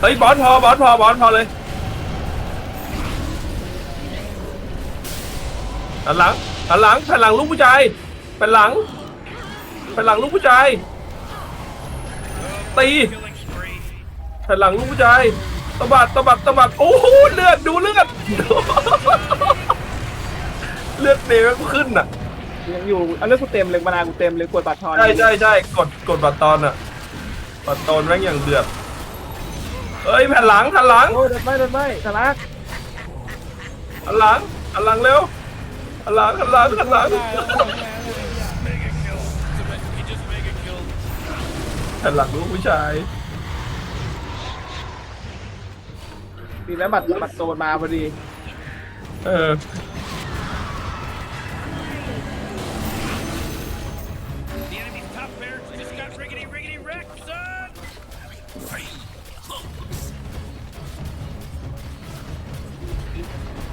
เฮ้ยบอสพอบอสพอบอสพอเลยหันหลังหันหลังหันหลังลูกผู้ชายเป็นหลังเป็นหลังลูกผู้ชายตีเป็นหลังลูกผู้ชายตะบัดตะบัดตะบัดโอ้โหเลือดดูเลือดเลือดเนยมันขึ้นอะยังอยู่เอาเลือดกูเต็มเลยมานากูเต็มเลยกดบัตรทอนใช่ใช่ใช่กดกดบัตรตอนอะบัตรตอนแม่งอย่างเดือด เฮ้ยแผ่นหลังแผ่นหลังโอ้ยเดินไม่เดินไม่สาระแผ่นหลังแผ่นหลังเร็วแผ่นหลังแผ่นหลังแผ่นหลังแผ่นหลังลูกผู้ชายดีแล้วบัตรบัตรโซนมาพอดีเออ